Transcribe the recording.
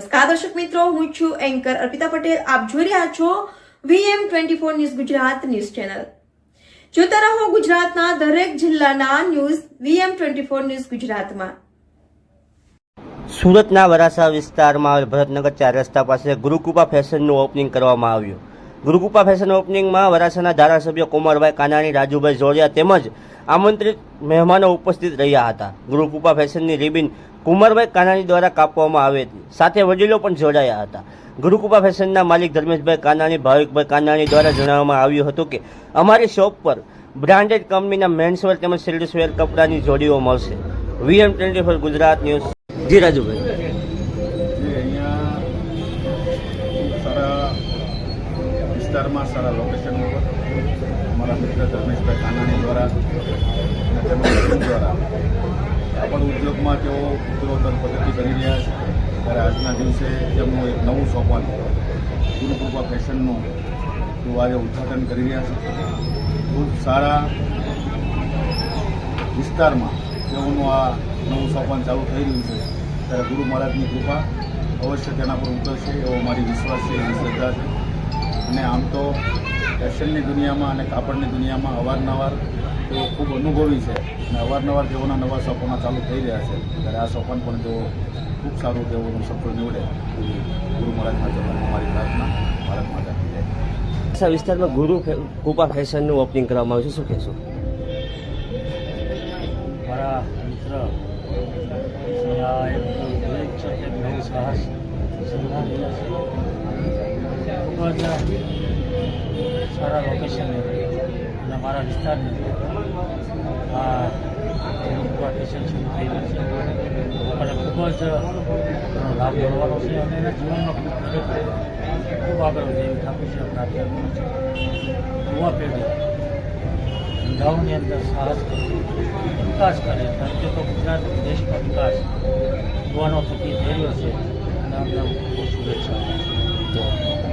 નમસ્કાર દર્શક મિત્રો, હું છું એન્કર અર્પિતા પટેલ. આપ જોઈ રહ્યા છો VM twenty four news Gujarat news channel. જોતા રહો ગુજરાતના દરેક જિલ્લાના news VM twenty four news ગુજરાતમાં. સુરતના વરાસા વિસ્તારમાં ભરતનગર ચાર રસ્તા પાસે ગુરુકૃપા ફેશનનું ઓપનિંગ કરવામાં આવ્યું. ગુરુકૃપા ફેશન ઓપનિંગમાં વરાસાના ધારાસભ્ય કુમારભાઈ કાનાણી, રાજુભાઈ જોડિયા તેમજ આમંત્રિત મહેમાનો ઉપસ્થિત રહ્યા હતા. ગુરુકૃપા ફેશનની રિબિન કુમારભાઈ કાનાણી દ્વારા કાપવામાં આવી હતી. સાથે વડીલો પણ જોડાયા હતા. ગુરુકૃપા ફેશનના માલિક ધર્મેશભાઈ કાનાણી ભાવિકભાઈ કાનાણી દ્વારા જણાવવામાં આવ્યું હતું કે, અમારી શોપ પર બ્રાન્ડેડ કંપનીના મેન્સવેર તેમજ સિલ્ડ્સવેર કપડાની જોડીઓ મળશે. VM twenty four Gujarat news. જી રાજુભાઈ. વિસ્તારમાં સારા લોકેશન ઉપર અમારા મિત્ર ધર્મેશભાઈ કાનાણી દ્વારા અને તેમના દ્વારા કાપડ ઉદ્યોગમાં તેઓ ઉત્તરોત્તર પ્રગતિ કરી રહ્યા છે. ત્યારે આજના દિવસે તેમનું એક નવું સોપાન, ગુરુકૃપા ફેશનનું તેઓ આજે ઉદ્ઘાટન કરી રહ્યા છે. ખૂબ સારા વિસ્તારમાં તેઓનું આ નવું સોપાન ચાલુ થઈ રહ્યું છે. ત્યારે ગુરુ મહારાજની કૃપા અવશ્ય તેના પર ઉતરશે એવો મારી વિશ્વાસ છે એવી શ્રદ્ધા છે. અને આમ તો ફેશનની દુનિયામાં અને કાપડની દુનિયામાં અવારનવાર તેઓ ખૂબ અનુભવી છે. અને અવારનવાર તેઓના નવા સોપાનો ચાલુ થઈ રહ્યા છે. ત્યારે આ સોપાન પણ તેઓ ખૂબ સારું તેઓનું સફળ નીવડે એવી ગુરુ મહારાજના ચરણમાં મારી પ્રાર્થના. ભારત માતા જય. વિસ્તારમાં ગુરુ કૃપા ફેશનનું ઓપનિંગ કરવામાં આવ્યું છે. શું કહેશો? મારા મિત્ર આ એક નવું સાહસ સંભાળી છે. ખૂબ જ સારા લોકેશનને અને મારા વિસ્તારની આ લોકેશન શરૂ થઈ રહ્યું છે. અને ખૂબ જ લાભ મળવાનો છે અને એના જીવનમાં ખૂબ ખૂબ આગળ વધે એવી છે પ્રાર્થના છે છું. યુવા પેઢી ધંધાઓની અંદર સાહસ વિકાસ કરે. કારણ કે તો ગુજરાત દેશનો વિકાસ યુવાનો થકી થઈ રહ્યો છે. અને અમને ખૂબ શુભેચ્છાઓ.